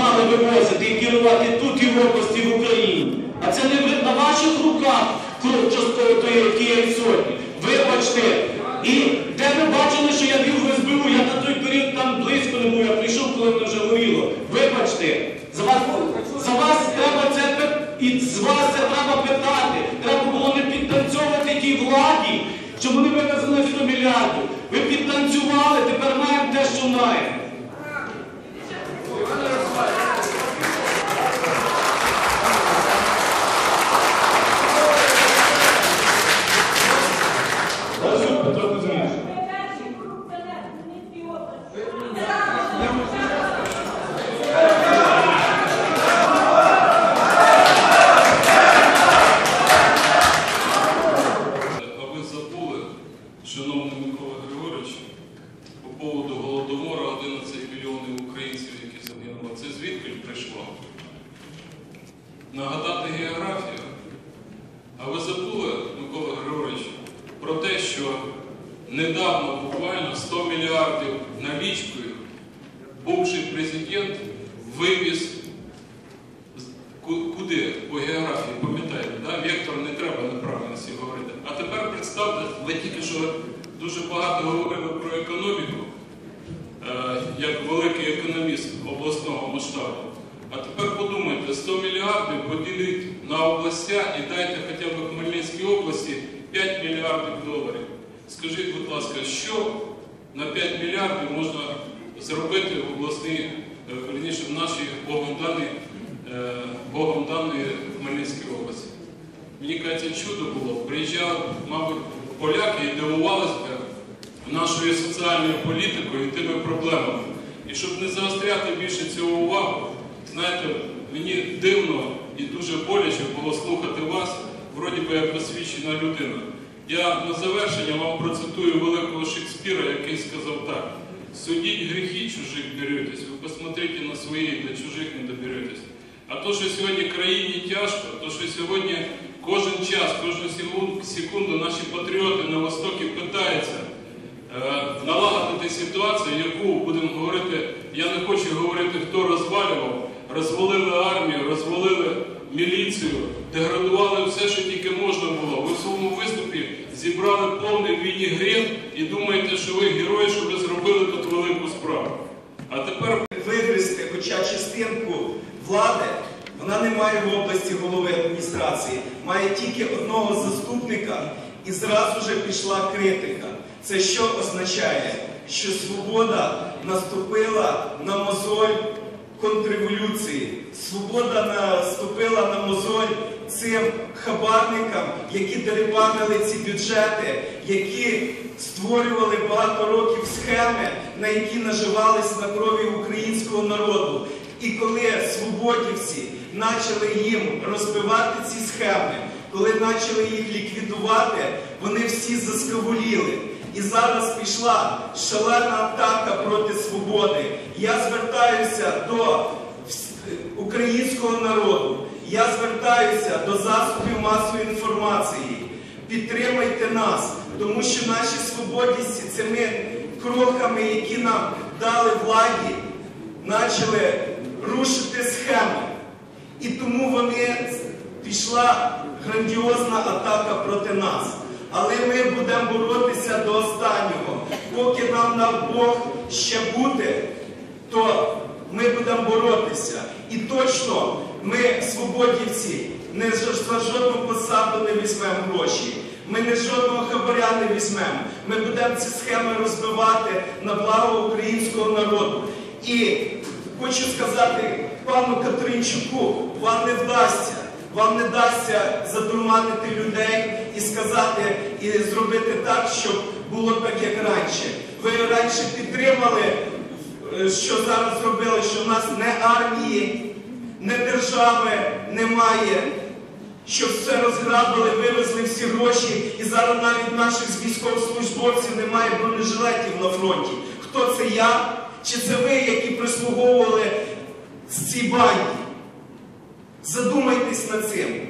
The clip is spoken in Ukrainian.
мали вивозити і керувати тут і в області в Україні. А це не на ваших руках крок частково тої тієї сотні. Вибачте. І де ви бачили, що я вів в СБУ, я на той період там близько не був, я прийшов, коли воно вже горіло. Вибачте, за вас, за вас треба це і з вас це треба питати. Треба було не підтанцьовувати тій владі, щоб вони вивезли 100 мільярдів. Ви підтанцювали, тепер маємо те, що маємо. Розумію, Петро Кузьмінович. Перший корупціонер в Хмельницькій області. А ви забули, шановний Микола Григорович, по поводу Голодомора 11 мільйонів українців, які загинули. Це звідки прийшло? Нагадати географію. А ви забули, Микола Григорович, про те, що недавно буквально 100 мільярдів налічкою бувший президент вивіз Куди? По географії, пам'ятаєте, да? вектор не треба неправильності говорити. А тепер представте, ви тільки що дуже багато говорили про економіку, е, як великий економіст обласного масштабу. А тепер подумайте, 100 мільярдів поділіть на областя і дайте хоча б Хмельницькій області 5 мільярдів доларів. Скажіть, будь ласка, що на 5 мільярдів можна зробити в обласній, е, верніше, в нашій Богом даній е, Богом даної Хмельницькій області. Мені кажеться, чудо було. Приїжджали, мабуть, поляки і дивувалися нашою соціальною політикою і тими проблемами. І щоб не заостряти більше цього увагу, знаєте, мені дивно і дуже боляче було слухати вас, вроді би як освічена людина. Я на завершення вам процитую великого Шекспіра, який сказав так. Судіть грехи чужих беретесь, ви посмотрите на свої, до чужих не доберетесь. А то, що сьогодні країні тяжко, то, що сьогодні кожен час, кожну секунду, наші патріоти на Востокі питаються е, налагодити ситуацію, яку будемо говорити, я не хочу говорити, хто розвалював, розвалили армію, розвалили міліцію, деградували все, що тільки можна було. Ви в своєму виступі зібрали повний вінігрет і думаєте, що ви герої, що ви зробили тут велику справу. А тепер вигризти хоча частинку влади, вона не має в області голови адміністрації, має тільки одного заступника, і зразу же пішла критика. Це що означає? Що свобода наступила на мозоль контрреволюції. Свобода наступила на мозоль цим хабарникам, які дерибанили ці бюджети, які створювали багато років схеми, на які наживались на крові українського народу. І коли свободівці почали їм розбивати ці схеми, коли почали їх ліквідувати, вони всі заскавуліли. І зараз пішла шалена атака проти свободи. Я звертаюся до українського народу. Я звертаюся до засобів масової інформації. Підтримайте нас, тому що наші свободівці цими кроками, які нам дали владі, почали рушити схеми. І тому вони пішла грандіозна атака проти нас. Але ми будемо боротися до останнього. Поки нам дав Бог ще бути, то ми будемо боротися. І точно ми, свободівці, не за жодну посаду не візьмемо гроші. Ми не жодного хабаря не візьмемо. Ми будемо ці схеми розбивати на благо українського народу. І хочу сказати пану Катеринчуку, вам не вдасться. Вам не дасться задурманити людей і сказати, і зробити так, щоб було так, як раніше. Ви раніше підтримали, е, що зараз зробили, що в нас не армії, не держави немає, що все розграбили, вивезли всі гроші, і зараз навіть наших військовослужбовців немає бронежилетів на фронті. Хто це я? Чи це ви, які прислуговували цій банді? Задумайтесь над цим.